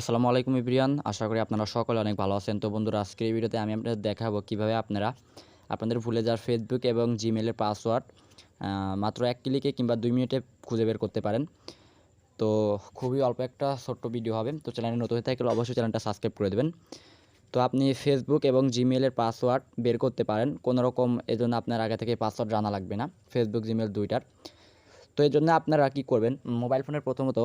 আসসালামু আলাইকুম ইব্রিয়ান, আশা করি আপনারা সকলে অনেক ভালো আছেন। তো বন্ধুরা, আজকের এই ভিডিওতে আমি আপনাদের দেখাবো কীভাবে আপনারা আপনাদের ভুলে যাওয়ার ফেসবুক এবং জিমেলের পাসওয়ার্ড মাত্র এক ক্লিকে কিংবা দুই মিনিটে খুঁজে বের করতে পারেন। তো খুবই অল্প একটা ছোট্ট ভিডিও হবে। তো চ্যানেলে নতুন হয়ে থাকলে অবশ্যই চ্যানেলটা সাবস্ক্রাইব করে দেবেন। তো আপনি ফেসবুক এবং জিমেলের পাসওয়ার্ড বের করতে পারেন। কোনো রকম এজন্য আপনার আগে থেকে পাসওয়ার্ড জানা লাগবে না ফেসবুক জিমেল দুইটার। তো এই জন্য আপনারা কী করবেন, মোবাইল ফোনের প্রথমত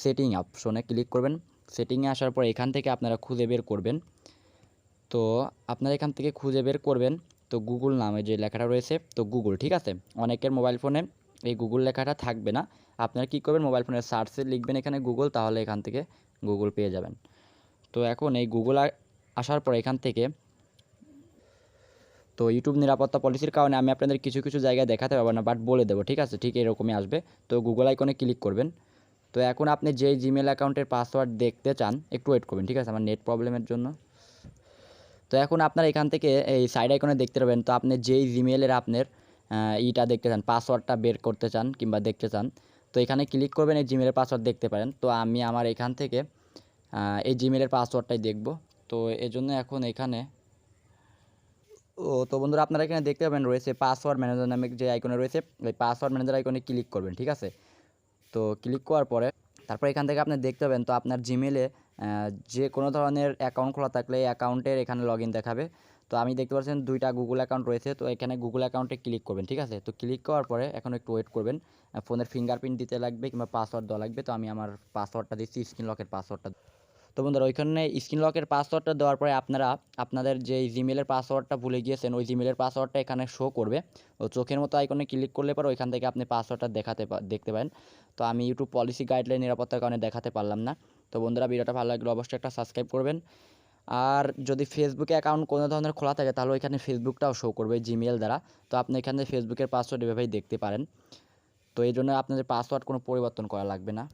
সেটিং অপশনে ক্লিক করবেন। সেটিংয়ে আসার পর এখান থেকে আপনারা খুঁজে বের করবেন। তো আপনারা এখান থেকে খুঁজে বের করবেন। তো গুগল নামে যে লেখাটা রয়েছে, তো গুগল ঠিক আছে? অনেকের মোবাইল ফোনে এই গুগল লেখাটা থাকবে না। আপনারা কী করবেন? মোবাইল ফোনের সার্চে লিখবেন এখানে গুগল তাহলে এখান থেকে গুগল পেয়ে যাবেন। তো এখন এই গুগল আসার পর এখান থেকে তো ইউটিউব নিরাপত্তা পলিসির কারণে আমি আপনাদের কিছু কিছু জায়গায় দেখাতে পারব না বাট বলে দেবো, ঠিক আছে? ঠিক এরকমই আসবে। তো গুগল আইকনে ক্লিক করবেন। তো এখন আপনি যেই জিমেল অ্যাকাউন্টের পাসওয়ার্ড দেখতে চান, একটু ওয়েট করবেন, ঠিক আছে? আমার নেট প্রবলেমের জন্য। তো এখন আপনার এখান থেকে এই সাইড আইকনে দেখতে পাবেন তো আপনি যেই জিমেলের আপনার ইটা দেখতে চান পাসওয়ার্ডটা বের করতে চান কিংবা দেখতে চান, তো এখানে ক্লিক করবেন, এই জিমেলের পাসওয়ার্ড দেখতে পারেন। তো আমি আমার এখান থেকে এই জিমেলের পাসওয়ার্ডটাই দেখব। তো এই জন্য এখন এখানে, ও, তো বন্ধুরা আপনারা এখানে দেখতে পাবেন রয়েছে পাসওয়ার্ড ম্যানেজার নামে যে আইকনে রয়েছে ওই পাসওয়ার্ড ম্যানেজার আইকনে ক্লিক করবেন, ঠিক আছে? তো ক্লিক করার পরে তারপর এখান থেকে আপনি দেখতে পাবেন, তো আপনার জিমেলে যে কোনো ধরনের অ্যাকাউন্ট খোলা থাকলে এই অ্যাকাউন্টের এখানে লগ দেখাবে। তো আমি দেখতে পাচ্ছেন দুইটা গুগল অ্যাকাউন্ট রয়েছে, তো এখানে গুগল অ্যাকাউন্টে ক্লিক করবেন, ঠিক আছে? তো ক্লিক করার পরে এখন একটু ওয়েট করবেন। ফোনের ফিঙ্গারপ্রিন্ট দিতে লাগবে কিংবা পাসওয়ার্ড দেওয়া লাগবে, তো আমি আমার পাসওয়ার্ডটা দিচ্ছি স্ক্রিন লকের পাসওয়ার্ডটা তো বন্ধুরা, ওইখানে স্ক্রিন লকের পাসওয়ার্ডটা দেওয়ার পরে আপনারা আপনাদের যে জিমেলের পাসওয়ার্ডটা ভুলে গিয়েছেন, ওই জিমেলের পাসওয়ার্ডটা এখানে শো করবে। ও চোখের মতো আইকনে ক্লিক করলে পরে ওইখান থেকে আপনি পাসওয়ার্ডটা দেখাতে দেখতে পারেন। তো আমি ইউটিউব পলিসি গাইডলাইন নিরাপত্তার কারণে দেখাতে পারলাম না। তো বন্ধুরা, ভিডিওটা ভালো লাগলে অবশ্যই একটা সাবস্ক্রাইব করবেন। আর যদি ফেসবুকে অ্যাকাউন্ট কোনো ধরনের খোলা থাকে, তাহলে ওইখানে ফেসবুকটাও শো করবে জিমেল দ্বারা। তো আপনি এখানে ফেসবুকের পাসওয়ার্ড এভাবেই দেখতে পারেন। তো এই জন্য আপনাদের পাসওয়ার্ড কোনো পরিবর্তন করা লাগবে না।